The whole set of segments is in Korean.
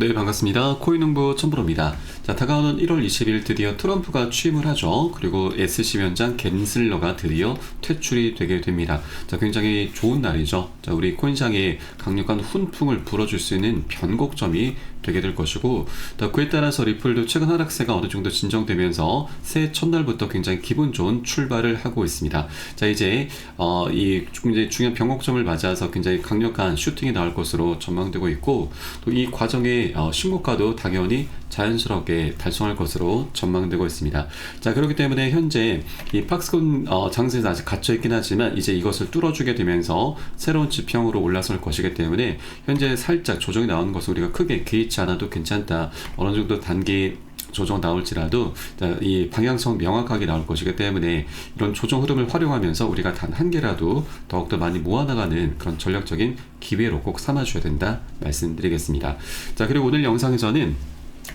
네, 반갑습니다. 코인농부 천브로입니다. 자, 다가오는 1월 20일 드디어 트럼프가 취임을 하죠. 그리고 SC 위원장 겐슬러가 드디어 퇴출이 되게 됩니다. 자, 굉장히 좋은 날이죠. 자, 우리 코인상에 강력한 훈풍을 불어줄 수 있는 변곡점이 되게 될 것이고, 또 그에 따라서 리플도 최근 하락세가 어느 정도 진정되면서 새해 첫날부터 굉장히 기분 좋은 출발을 하고 있습니다. 자, 이제, 어, 이 굉장히 중요한 변곡점을 맞아서 굉장히 강력한 슈팅이 나올 것으로 전망되고 있고, 또 이 과정에 어, 신고가도 당연히 자연스럽게 달성할 것으로 전망되고 있습니다. 자, 그렇기 때문에 현재 이 팍스콘 어, 장세는 아직 갇혀 있긴 하지만 이제 이것을 뚫어주게 되면서 새로운 지평으로 올라설 것이기 때문에 현재 살짝 조정이 나오는 것을 우리가 크게 개의치 않아도 괜찮다. 어느 정도 단기 조정 나올지라도 이 방향성 명확하게 나올 것이기 때문에 이런 조정 흐름을 활용하면서 우리가 단 한 개라도 더욱더 많이 모아나가는 그런 전략적인 기회로 꼭 삼아줘야 된다 말씀드리겠습니다. 자 그리고 오늘 영상에서는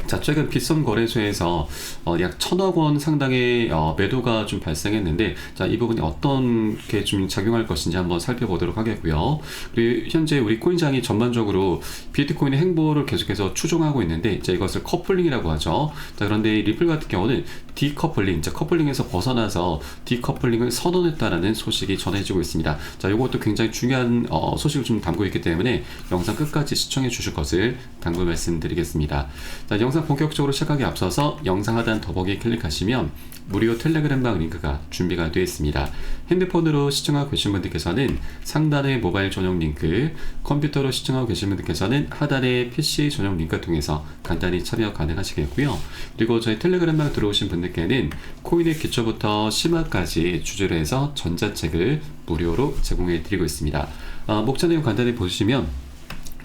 자, 최근 빗썸 거래소에서 어, 약 천억 원 상당의 어, 매도가 좀 발생했는데, 자, 이 부분이 어떻게 좀 작용할 것인지 한번 살펴보도록 하겠고요. 그리고 현재 우리 코인장이 전반적으로 비트코인의 행보를 계속해서 추종하고 있는데, 이제 이것을 커플링이라고 하죠. 자, 그런데 리플 같은 경우는 디커플링, 자, 커플링에서 벗어나서 디커플링을 선언했다라는 소식이 전해지고 있습니다. 자, 이것도 굉장히 중요한 어, 소식을 좀 담고 있기 때문에 영상 끝까지 시청해 주실 것을 당부 말씀드리겠습니다. 자, 영상 본격적으로 시작하기 앞서서 영상 하단 더보기 클릭하시면 무료 텔레그램방 링크가 준비가 되어 있습니다. 핸드폰으로 시청하고 계신 분들께서는 상단의 모바일 전용 링크, 컴퓨터로 시청하고 계신 분들께서는 하단의 PC 전용 링크 통해서 간단히 참여 가능하시겠고요. 그리고 저희 텔레그램방 들어오신 분들께는 코인의 기초부터 심화까지 주제로 해서 전자책을 무료로 제공해 드리고 있습니다. 어, 목차 내용 간단히 보시면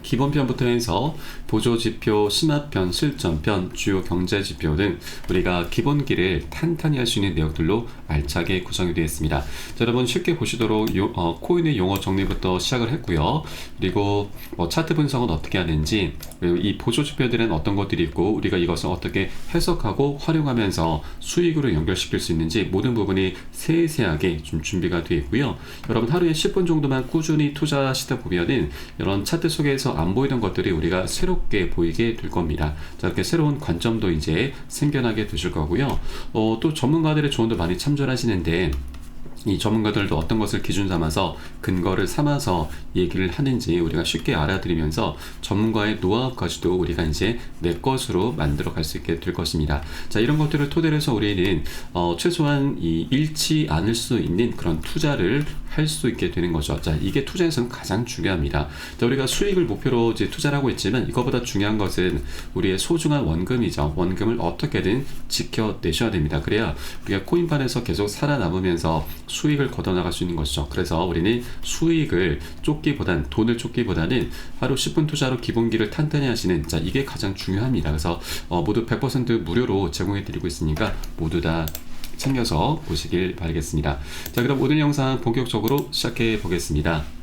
기본편부터 해서 보조지표, 심화편, 실전편, 주요 경제지표 등 우리가 기본기를 탄탄히 할 수 있는 내용들로 알차게 구성이 되어 있습니다. 자, 여러분 쉽게 보시도록 요, 어, 코인의 용어 정리부터 시작을 했고요. 그리고 뭐 차트 분석은 어떻게 하는지 이 보조지표들은 어떤 것들이 있고 우리가 이것을 어떻게 해석하고 활용하면서 수익으로 연결시킬 수 있는지 모든 부분이 세세하게 좀 준비가 되어 있고요. 여러분 하루에 10분 정도만 꾸준히 투자하시다 보면은 이런 차트 속에서 안 보이던 것들이 우리가 새롭게 보이게 될 겁니다. 자, 이렇게 새로운 관점도 이제 생겨나게 되실 거고요. 어, 또 전문가들의 조언도 많이 참조하시는데 이 전문가들도 어떤 것을 기준 삼아서 근거를 삼아서 얘기를 하는지 우리가 쉽게 알아들이면서 전문가의 노하우까지도 우리가 이제 내 것으로 만들어 갈 수 있게 될 것입니다. 자, 이런 것들을 토대로 해서 우리는 어, 최소한 이 잃지 않을 수 있는 그런 투자를 할 수 있게 되는 거죠. 자, 이게 투자에서는 가장 중요합니다. 자, 우리가 수익을 목표로 이제 투자를 하고 있지만 이거보다 중요한 것은 우리의 소중한 원금이죠. 원금을 어떻게든 지켜내셔야 됩니다. 그래야 우리가 코인판에서 계속 살아남으면서 수익을 걷어나갈 수 있는 것이죠. 그래서 우리는 수익을 쫓기보단 돈을 쫓기보다는 하루 10분 투자로 기본기를 탄탄히 하시는 자 이게 가장 중요합니다. 그래서 어, 모두 100% 무료로 제공해 드리고 있으니까 모두 다 챙겨서 보시길 바라겠습니다. 자 그럼 오늘 영상 본격적으로 시작해 보겠습니다.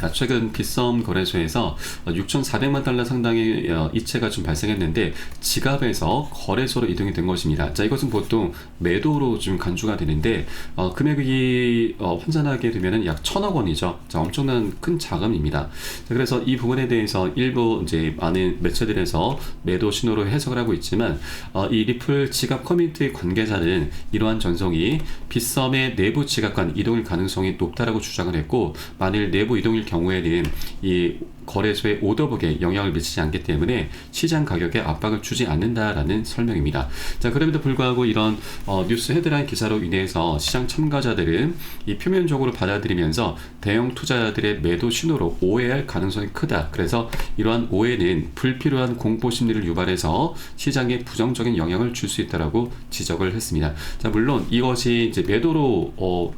자, 최근 빗썸 거래소에서 6,400만 달러 상당의 어, 이체가 좀 발생했는데 지갑에서 거래소로 이동이 된 것입니다. 자, 이것은 보통 매도로 좀 간주가 되는데 어, 금액이 어, 환산하게 되면은 약 천억 원이죠. 자, 엄청난 큰 자금입니다. 자, 그래서 이 부분에 대해서 일부 이제 많은 매체들에서 매도 신호로 해석을 하고 있지만 어, 이 리플 지갑 커뮤니티 관계자는 이러한 전송이 빗썸의 내부 지갑 간 이동일 가능성이 높다라고 주장을 했고 만일 내부 이동일 경우에는 이 거래소의 오더북에 영향을 미치지 않기 때문에 시장 가격에 압박을 주지 않는다라는 설명입니다. 자, 그럼에도 불구하고 이런 어, 뉴스 헤드라인 기사로 인해서 시장 참가자들은 이 표면적으로 받아들이면서 대형 투자자들의 매도 신호로 오해할 가능성이 크다. 그래서 이러한 오해는 불필요한 공포 심리를 유발해서 시장에 부정적인 영향을 줄 수 있다라고 지적을 했습니다. 자, 물론 이것이 이제 매도로 어,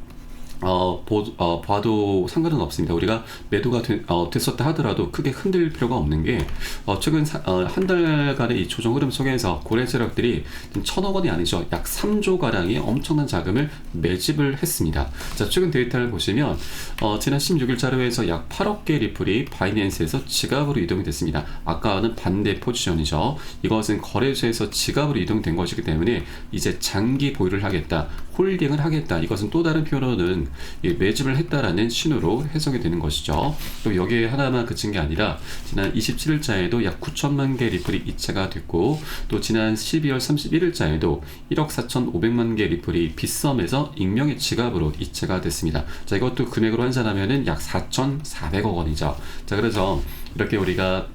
어, 보, 어, 봐도 상관은 없습니다. 우리가 매도가 되, 어, 됐었다 하더라도 크게 흔들 필요가 없는 게, 어, 최근 사, 어, 한 달간의 이 조정 흐름 속에서 고래 세력들이 천억 원이 아니죠. 약 3조 가량의 엄청난 자금을 매집을 했습니다. 자, 최근 데이터를 보시면, 어, 지난 16일 자료에서 약 8억 개 리플이 바이낸스에서 지갑으로 이동이 됐습니다. 아까는 반대 포지션이죠. 이것은 거래소에서 지갑으로 이동된 것이기 때문에 이제 장기 보유를 하겠다, 홀딩을 하겠다. 이것은 또 다른 표현으 이 매집을 했다라는 신호로 해석이 되는 것이죠. 또 여기에 하나만 그친 게 아니라 지난 27일자에도 약 9천만 개 리플이 이체가 됐고 또 지난 12월 31일자에도 1억 4,500만 개 리플이 빗썸에서 익명의 지갑으로 이체가 됐습니다. 자 이것도 금액으로 환산하면은 약 4,400억 원이죠. 자 그래서 이렇게 우리가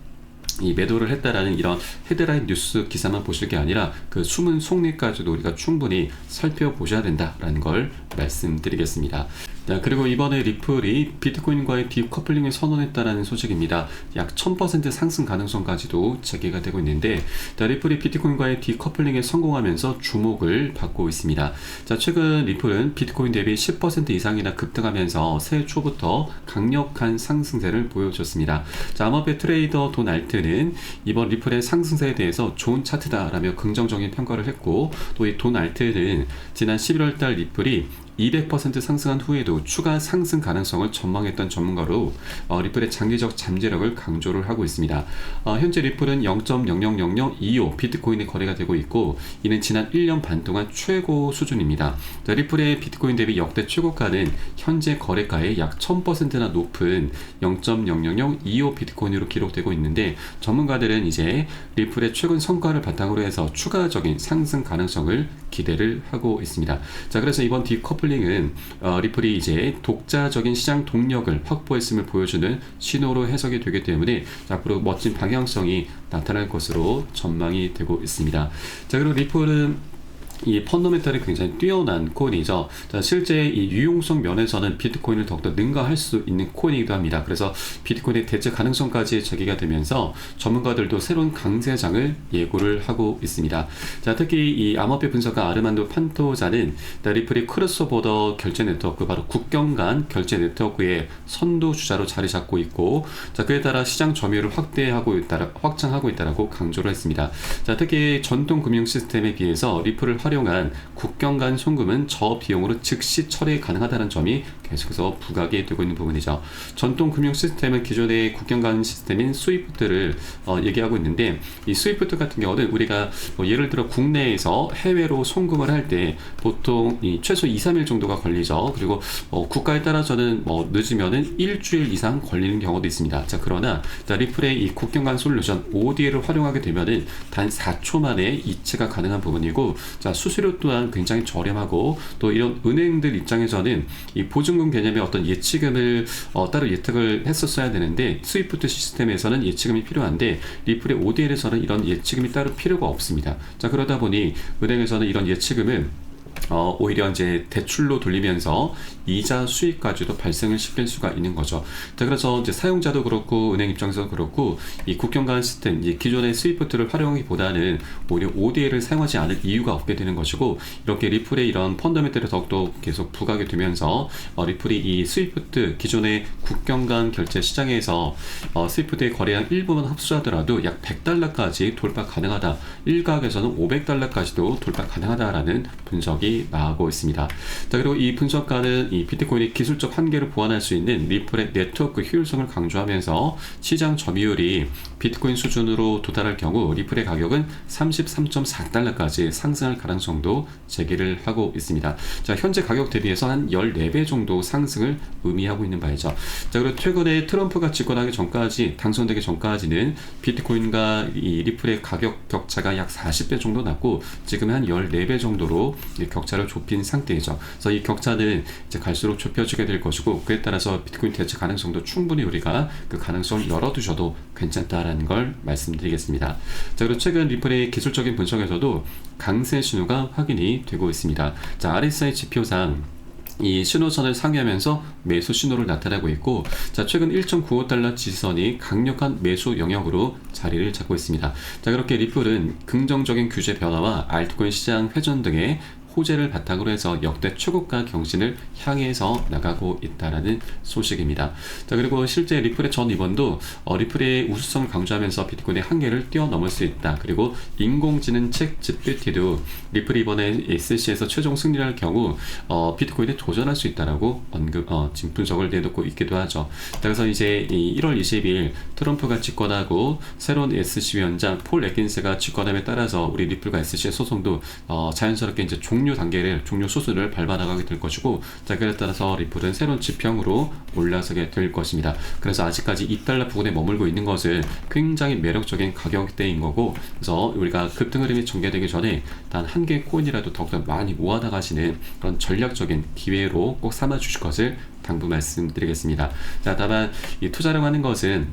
이 매도를 했다라는 이런 헤드라인 뉴스 기사만 보실 게 아니라 그 숨은 속내까지도 우리가 충분히 살펴보셔야 된다라는 걸 말씀드리겠습니다. 자, 그리고 이번에 리플이 비트코인과의 디커플링을 선언했다라는 소식입니다. 약 1000% 상승 가능성까지도 제기가 되고 있는데, 자, 리플이 비트코인과의 디커플링에 성공하면서 주목을 받고 있습니다. 자, 최근 리플은 비트코인 대비 10% 이상이나 급등하면서 새해 초부터 강력한 상승세를 보여줬습니다. 자, 암호화폐 트레이더 돈 알트 는 이번 리플의 상승세에 대해서 좋은 차트다라며 긍정적인 평가를 했고, 또 이 돈 알트는 지난 11월 달 리플이 200% 상승한 후에도 추가 상승 가능성을 전망했던 전문가로 어, 리플의 장기적 잠재력을 강조를 하고 있습니다. 어, 현재 리플은 0.000025 비트코인의 거래가 되고 있고 이는 지난 1년 반 동안 최고 수준입니다. 자, 리플의 비트코인 대비 역대 최고가는 현재 거래가의 약 1000%나 높은 0.00025 비트코인으로 기록되고 있는데 전문가들은 이제 리플의 최근 성과를 바탕으로 해서 추가적인 상승 가능성을 기대를 하고 있습니다. 자, 그래서 이번 디커플 커플링은 어, 리플이 이제 독자적인 시장 동력을 확보했음을 보여주는 신호로 해석이 되기 때문에 앞으로 멋진 방향성이 나타날 것으로 전망이 되고 있습니다. 자 그리고 리플은 이 펀더멘탈이 굉장히 뛰어난 코인이죠. 자, 실제 이 유용성 면에서는 비트코인을 더욱더 능가할 수 있는 코인이기도 합니다. 그래서 비트코인의 대체 가능성까지 제기가 되면서 전문가들도 새로운 강세장을 예고를 하고 있습니다. 자, 특히 이 암호화폐 분석가 아르만도 판토자는 리플이 크로스 보더 결제 네트워크 바로 국경 간 결제 네트워크의 선도 주자로 자리 잡고 있고 자, 그에 따라 시장 점유율을 확대하고 있다 확장하고 있다라고 강조를 했습니다. 자, 특히 전통 금융 시스템에 비해서 리플을 활용한 국경 간 송금은 저 비용으로 즉시 처리 가능하다는 점이 계속해서 부각이 되고 있는 부분이죠. 전통 금융 시스템은 기존의 국경 간 시스템인 스위프트를 어, 얘기하고 있는데 이 스위프트 같은 경우는 우리가 뭐 예를 들어 국내에서 해외로 송금을 할 때 보통 최소 2, 3일 정도가 걸리죠. 그리고 어, 국가에 따라서는 뭐 늦으면은 일주일 이상 걸리는 경우도 있습니다. 자 그러나 자, 리플의 이 국경 간 솔루션 ODA를 활용하게 되면은 단 4초 만에 이체가 가능한 부분이고 자 수수료 또한 굉장히 저렴하고 또 이런 은행들 입장에서는 이 보증 금 개념의 어떤 예치금을 어, 따로 예탁을 했었어야 되는데 스위프트 시스템에서는 예치금이 필요한데 리플의 ODL에서는 이런 예치금이 따로 필요가 없습니다. 자 그러다 보니 은행에서는 이런 예치금을 어, 오히려 이제 대출로 돌리면서 이자 수익까지도 발생을 시킬 수가 있는 거죠. 자, 그래서 이제 사용자도 그렇고 은행 입장에서도 그렇고 이 국경 간 시스템, 이 기존의 스위프트를 활용하기보다는 오히려 ODA를 사용하지 않을 이유가 없게 되는 것이고 이렇게 리플의 이런 펀더멘트를 더욱더 계속 부각이 되면서 어, 리플이 이 스위프트 기존의 국경 간 결제 시장에서 어, 스위프트의 거래량 일부분 흡수하더라도 약 100달러까지 돌파 가능하다. 일각에서는 500달러까지도 돌파 가능하다라는 분석이 나오고 있습니다. 자, 그리고 이 분석가는 이 비트코인의 기술적 한계를 보완할 수 있는 리플의 네트워크 효율성을 강조하면서 시장 점유율이 비트코인 수준으로 도달할 경우 리플의 가격은 33.4달러까지 상승할 가능성도 제기를 하고 있습니다. 자, 현재 가격 대비해서 한 14배 정도 상승을 의미하고 있는 바이죠. 자, 그리고 최근에 트럼프가 집권하기 전까지 당선되기 전까지는 비트코인과 이 리플의 가격 격차가 약 40배 정도 났고 지금 한 14배 정도로 격차를 좁힌 상태이죠. 그래서 이 격차는 이제 갈수록 좁혀지게 될 것이고 그에 따라서 비트코인 대체 가능성도 충분히 우리가 그 가능성을 열어두셔도 괜찮다 라는 걸 말씀드리겠습니다. 자 그리고 최근 리플의 기술적인 분석에서도 강세 신호가 확인이 되고 있습니다. 자 RSI 지표상 이 신호선을 상회하면서 매수 신호를 나타내고 있고 자 최근 1.95달러 지선이 강력한 매수 영역으로 자리를 잡고 있습니다. 자 그렇게 리플은 긍정적인 규제 변화와 알트코인 시장 회전 등의 호재를 바탕으로 해서 역대 최고가 경신을 향해서 나가고 있다라는 소식입니다. 자 그리고 실제 리플의 전 이번도 어, 리플의 우수성을 강조하면서 비트코인의 한계를 뛰어넘을 수 있다. 그리고 인공지능 책 GPT도 리플이 이번에 SC에서 최종 승리할 경우 어, 비트코인에 도전할 수 있다라고 언급 어, 지금 분석을 내놓고 있기도 하죠. 그래서 이제 1월 20일 트럼프가 집권하고 새로운 SC 위원장 폴 에킨스가 집권함에 따라서 우리 리플과 SC의 소송도 어, 자연스럽게 이제 종 종료 단계를 종료 수순을 밟아나가게 될 것이고 자 그에 따라서 리플은 새로운 지평으로 올라서게 될 것입니다. 그래서 아직까지 2달러 부근에 머물고 있는 것은 굉장히 매력적인 가격대인 거고 그래서 우리가 급등 흐름이 전개되기 전에 단 한 개의 코인이라도 더욱더 많이 모아나가시는 그런 전략적인 기회로 꼭 삼아 주실 것을 당부 말씀드리겠습니다. 자 다만 이 투자라고 하는 것은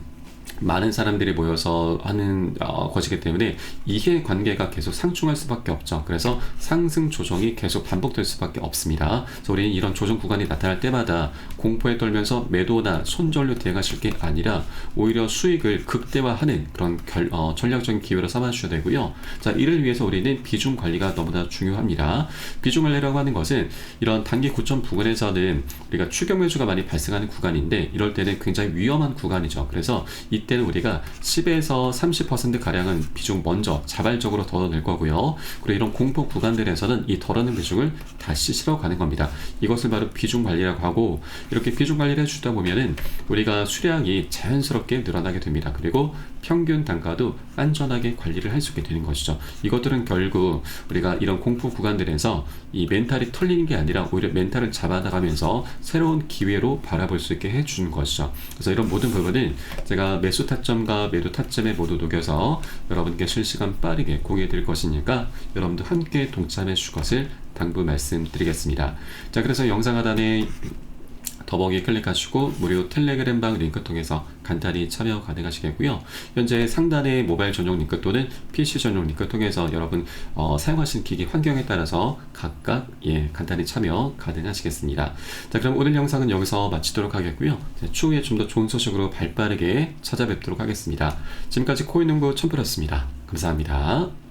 많은 사람들이 모여서 하는 어, 것이기 때문에 이해 관계가 계속 상충할 수밖에 없죠. 그래서 상승 조정이 계속 반복될 수밖에 없습니다. 그래서 우리는 이런 조정 구간이 나타날 때마다 공포에 떨면서 매도나 손절로 대응하실 게 아니라 오히려 수익을 극대화하는 그런 결, 어, 전략적인 기회로 삼아 주셔야 되고요. 자, 이를 위해서 우리는 비중 관리가 너무나 중요합니다. 비중 관리라고 하는 것은 이런 단기 고점 부근에서는 우리가 추격 매수가 많이 발생하는 구간인데 이럴 때는 굉장히 위험한 구간이죠. 그래서 이때는 우리가 10에서 30% 가량은 비중 먼저 자발적으로 덜어낼 거고요. 그리고 이런 공포 구간들에서는 이 덜어낸 비중을 다시 실어가는 겁니다. 이것을 바로 비중 관리라고 하고 이렇게 비중 관리를 해주다 보면은 우리가 수량이 자연스럽게 늘어나게 됩니다. 그리고 평균 단가도 안전하게 관리를 할 수 있게 되는 것이죠. 이것들은 결국 우리가 이런 공포 구간들에서 이 멘탈이 털리는 게 아니라 오히려 멘탈을 잡아나가면서 새로운 기회로 바라볼 수 있게 해주는 것이죠. 그래서 이런 모든 부분은 제가 매수 타점과 매도 타점에 모두 녹여서 여러분께 실시간 빠르게 공유해 드릴 것이니까 여러분도 함께 동참해 주실 것을 당부 말씀드리겠습니다. 자, 그래서 영상 하단에 더보기 클릭하시고 무료 텔레그램방 링크 통해서 간단히 참여 가능하시겠고요. 현재 상단의 모바일 전용 링크 또는 PC 전용 링크 통해서 여러분 어, 사용하시는 기기 환경에 따라서 각각 예, 간단히 참여 가능하시겠습니다. 자, 그럼 오늘 영상은 여기서 마치도록 하겠고요. 자, 추후에 좀 더 좋은 소식으로 발빠르게 찾아뵙도록 하겠습니다. 지금까지 코인농부 첨프였습니다. 감사합니다.